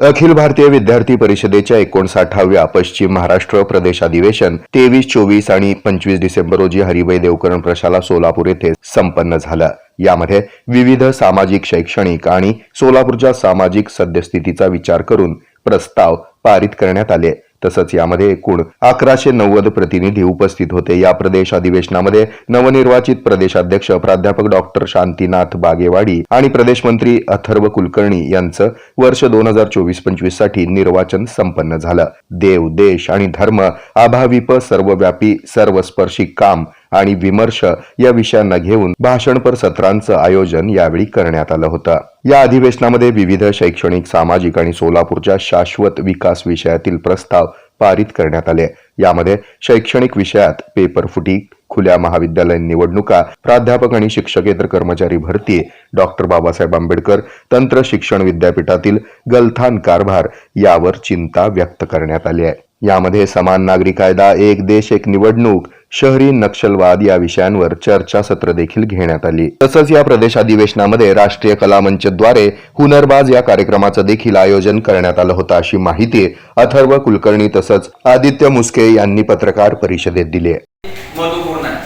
अखिल भारतीय विद्यार्थी परिषदेच्या एकोणसाठाव्या पश्चिम महाराष्ट्र प्रदेश अधिवेशन तेवीस चोवीस आणि पंचवीस डिसेंबर रोजी हरिभाई देवकरण प्रशाला सोलापूर येथे संपन्न झालं. यामध्ये विविध सामाजिक शैक्षणिक आणि सोलापूरच्या सामाजिक सद्यस्थितीचा विचार करून प्रस्ताव पारित करण्यात आले. तसंच यामध्ये एकूण अकराशे नव्वद प्रतिनिधी उपस्थित होते. या प्रदेश अधिवेशनामध्ये नवनिर्वाचित प्रदेशाध्यक्ष प्राध्यापक डॉक्टर शांतीनाथ बागेवाडी आणि प्रदेश मंत्री अथर्व कुलकर्णी यांचं वर्ष दोन हजार चोवीस पंचवीससाठी निर्वाचन संपन्न झालं. देव देश आणि धर्म अभाविप सर्वव्यापी सर्वस्पर्शी काम आणि विमर्श या विषयांना घेऊन भाषणपर सत्रांचं आयोजन यावेळी करण्यात आलं होतं. या अधिवेशनामध्ये विविध शैक्षणिक सामाजिक आणि सोलापूरच्या शाश्वत विकास विषयातील प्रस्ताव पारित करण्यात आले. यामध्ये शैक्षणिक विषयात पेपर फुटी खुल्या महाविद्यालय निवडणुका प्राध्यापक आणि शिक्षकेतर कर्मचारी भरती डॉक्टर बाबासाहेब आंबेडकर तंत्र शिक्षण विद्यापीठातील गलथान कारभार यावर चिंता व्यक्त करण्यात आली आहे. यामध्ये समान नागरी कायदा एक देश एक निवडणूक शहरी नक्षलवाद या विषयांवर चर्चासत्र देखील घेण्यात आली. तसंच या प्रदेश अधिवेशनामध्ये राष्ट्रीय कला मंचद्वारे हुनरबाज या कार्यक्रमाचं देखील आयोजन करण्यात आलं होतं अशी माहिती अथर्व कुलकर्णी तसंच आदित्य मुस्के यांनी पत्रकार परिषदेत दिली महत्त्वपूर्ण आहे.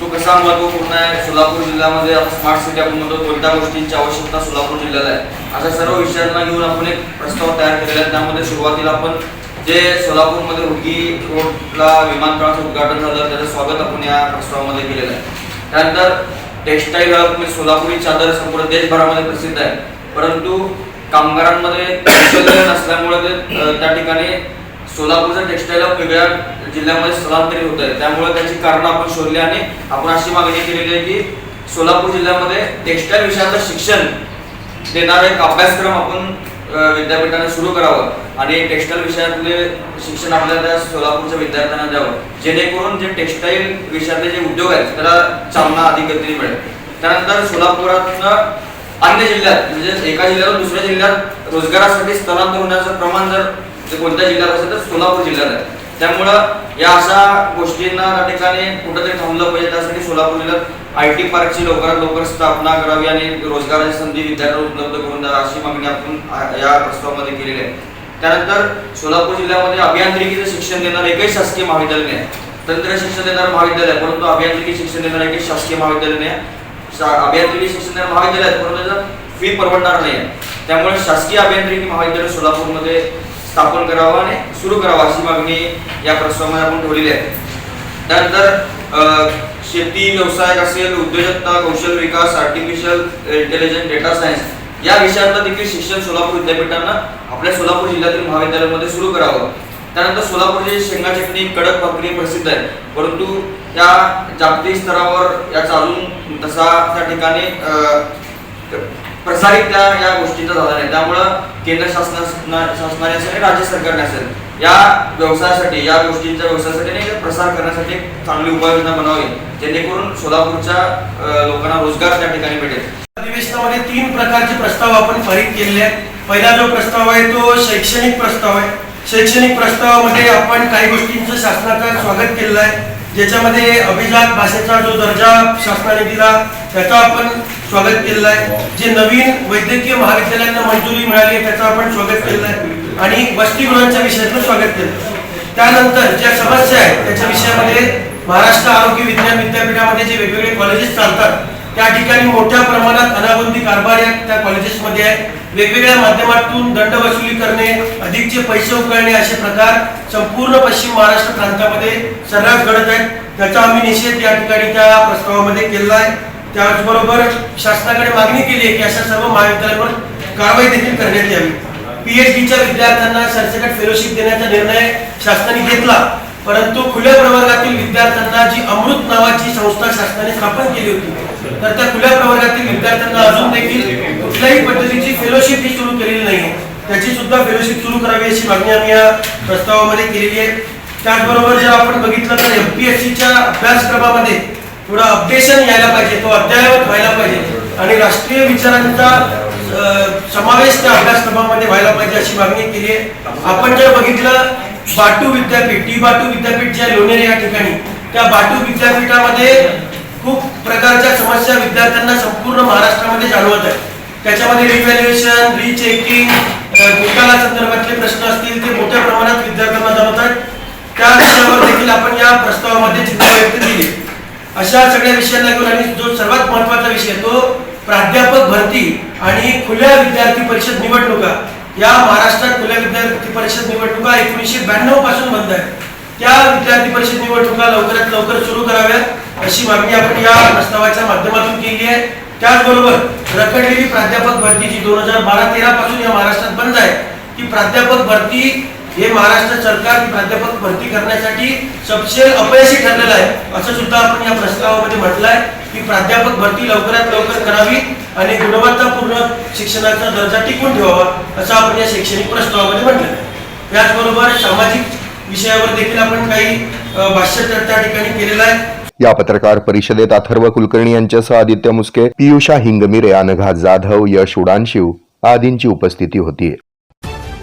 तो कसा महत्त्वपूर्ण आहे? सोलापूर जिल्ह्यामध्ये आपण स्मार्ट सिटी आपण म्हणतो कोणत्या गोष्टींची आवश्यकता सोलापूर जिल्ह्याला आहे? अशा सर्व विषयांना घेऊन आपण एक प्रस्ताव तयार केलेला आहे. त्यामध्ये सुरुवातीला आपण जे सोलापूरमध्ये हुडगी रोडला विमानतळाचं उद्घाटन झालं त्याचं स्वागत आपण या प्रस्तावामध्ये केलेलं आहे. त्यानंतर टेक्स्टाईल हब म्हणजे सोलापुरी चादर संपूर्ण देशभरामध्ये प्रसिद्ध आहे. परंतु कामगारांमध्ये कौशल्य नसल्यामुळे ते त्या ठिकाणी सोलापूरचं टेक्स्टाईल हब वेगळ्या जिल्ह्यामध्ये स्थलांतरित होत आहे त्यामुळे त्याची कारणं आपण शोधली आणि आपण अशी मागणी केलेली आहे की सोलापूर जिल्ह्यामध्ये टेक्स्टाईल विषयाचं शिक्षण देणारा एक अभ्यासक्रम आपण विद्यापीठाने सुरू करावं आणि टेक्स्टाईल विषयातले शिक्षण आपल्याला सोलापूरच्या विद्यार्थ्यांना द्यावं. जेणेकरून जे टेक्स्टाईल विषयातले जे उद्योग आहेत त्याला चालना अधिक गतीने मिळेल. त्यानंतर सोलापुरातनं अन्य जिल्ह्यात म्हणजे एका जिल्ह्यातून दुसऱ्या जिल्ह्यात रोजगारासाठी स्थलांतर होण्याचं प्रमाण जर कोणत्या जिल्ह्यात असेल तर सोलापूर जिल्ह्यात आहे. त्यामुळं या अशा गोष्टींना त्या ठिकाणी कुठेतरी थांबलं पाहिजे त्यासाठी सोलापूर जिल्ह्यात आय टी पार्कची लवकरात लवकर स्थापना करावी आणि रोजगाराची संधी विद्यार्थ्यांना उपलब्ध करून द्यावी अशी मागणी आपण या प्रस्तावामध्ये केलेली आहे त्यानंतर सोलापूर जिल्ह्यामध्ये अभियांत्रिकीचं शिक्षण देणारं एकही शासकीय महाविद्यालय नाही आहे. तंत्र शिक्षण देणारं महाविद्यालय परंतु अभियांत्रिकी शिक्षण देणारं एकही शासकीय महाविद्यालय नाही आहे. शा- अभियांत्रिकी शिक्षण देणारं महाविद्यालय परंतु त्याचं फी परवडणार नाही आहे त्यामुळे शासकीय अभियांत्रिकी महाविद्यालय सोलापूरमध्ये स्थापन करावं आणि सुरू करावं अशी मागणी या प्रस्तावामध्ये आपण ठेवलेली आहे. त्यानंतर शेती व्यवसाय असेल उद्योजकता कौशल्य विकास आर्टिफिशियल इंटेलिजन्स डेटा सायन्स या विषयांना देखील शिक्षण सोलापूर विद्यापीठांना आपल्या सोलापूर जिल्ह्यातील महाविद्यालयामध्ये सुरू करावं. त्यानंतर सोलापूरची शेंगा चटणी कडक भाकरी प्रसिद्ध आहे परंतु त्या जागतिक स्तरावर याचा अजून तसा त्या ठिकाणी प्रसारित त्या या गोष्टीचा झाला नाही त्यामुळं केंद्र शासना शासनाने असेल आणि राज्य सरकारने असेल या व्यवसायासाठी या गोष्टींच्या व्यवसायासाठी आणि प्रसार करण्यासाठी एक चांगली उपाययोजना बनावी जेणेकरून सोलापूरच्या लोकांना रोजगार त्या ठिकाणी भेटेल अधिवेशनामध्ये तीन प्रकारचे प्रस्ताव आपण पारित केलेले आहेत. पहिला जो प्रस्ताव आहे तो शैक्षणिक प्रस्ताव आहे. शैक्षणिक प्रस्तावामध्ये आपण काही गोष्टींचं शासनाचं स्वागत केलेलं आहे. ज्याच्यामध्ये अभिजात भाषेचा जो दर्जा शासनाने दिला त्याचा आपण स्वागत केलेलं आहे. जे नवीन वैद्यकीय महाविद्यालयांना मंजुरी मिळाली आहे त्याचं आपण स्वागत केलेलं आहे. आणि वसतिगृहांच्या विषयातलं स्वागत केलं. त्यानंतर ज्या समस्या आहेत त्याच्या विषयामध्ये महाराष्ट्र आरोग्य विज्ञान विद्यापीठामध्ये जे वेगवेगळे कॉलेजेस चालतात त्या ठिकाणी मोठ्या प्रमाणात अनाबंदी कारभार या त्या कॉलेजेसमध्ये आहे. वेगवेगळ्या माध्यमातून दंड वसुली करणे अधिकचे पैसे उकळणे असे प्रकार संपूर्ण पश्चिम महाराष्ट्र प्रांतामध्ये सर्रास घडत आहेत. त्याचा आम्ही निषेध या ठिकाणी त्या प्रस्तावामध्ये केलेला आहे. त्याचबरोबर शासनाकडे मागणी केली आहे की अशा सर्व महाविद्यालयांवर कारवाई देखील करण्यात यावी. पीएचडीच्या विद्यार्थ्यांना सरसकट फेलोशिप देण्याचा निर्णय शासनाने घेतला. परंतु खुल्या प्रवर्गातील विद्यार्थ्यांना जी अमृत नावाची संस्था शासनाने स्थापन केली होती तर त्या खुल्या प्रवर्गातील विद्यार्थ्यांना अजून देखील कुठल्याही पद्धतीची फेलोशिप ही सुरू केलेली नाही त्याची सुद्धा फेलोशिप सुरू करावी अशी मागणी आम्ही या प्रस्तावामध्ये केलेली आहे. त्याचबरोबर जर आपण बघितलं तर एमपीएससीच्या अभ्यासक्रमामध्ये थोडं अपडेशन यायला पाहिजे तो अद्ययावत व्हायला पाहिजे. आणि राष्ट्रीय विचारांचा समावेश त्या अभ्यासक्रमामध्ये व्हायला पाहिजे अशी मागणी केली आहे. आपण जर बघितलं बाटू विद्यापीठ टी बाटू विद्यापीठ जे लोणेरे या ठिकाणी त्या बाटू विद्यापीठामध्ये खूप प्रकारच्या समस्या विद्यार्थ्यांना संपूर्ण महाराष्ट्रामध्ये जाणवत आहे त्याच्यामध्ये रिव्हॅल्युएशन रिचेकिंग निकाला संदर्भातले प्रश्न असतील ते मोठ्या प्रमाणात विद्यार्थ्यांना जाणवतात त्या विषयावर देखील आपण या प्रस्तावामध्ये चिंता व्यक्त केली अशा सगळ्या विषयांना घेऊन आणि जो सर्वात महत्त्वाचा विषय तो प्राध्यापक भरती आणि खुल्या विद्यार्थी परिषद निवडणुका. या महाराष्ट्रात खुल्या विद्यार्थी परिषद निवडणुका एकोणीसशे ब्याण्णवपासून बंद आहे त्या विद्यार्थी परिषद निवडणुका लवकरात लवकर सुरू कराव्यात अशी मागणी आपण या प्रस्तावाच्या माध्यमातून केली आहे. त्याचबरोबर रखडलेली प्राध्यापक भरती जी दोन हजार बारा तेरा पासून या महाराष्ट्रात बंद आहे. ती प्राध्यापक भरती हे महाराष्ट्र सरकार प्राध्यापक भरती करण्यासाठी सबसेल अपयशी ठरलेलं आहे. असं सुद्धा आपण या प्रस्तावामध्ये म्हटलं आहे की प्राध्यापक भरती लवकरात लवकर करावी आणि गुणवत्तापूर्ण शिक्षणाचा दर्जा टिकून ठेवावा असं आपण या शैक्षणिक प्रस्तावामध्ये म्हटलं आहे त्याचबरोबर सामाजिक विषयावर देखील आपण काही भाष्य त्या ठिकाणी केलेलं आहे. या पत्रकार परिषदेत अथर्व कुलकर्णी यांच्यासह आदित्य मुस्के पियुषा हिंगमिरे अनघा जाधव यश उडानशिव आदींची उपस्थिती होती.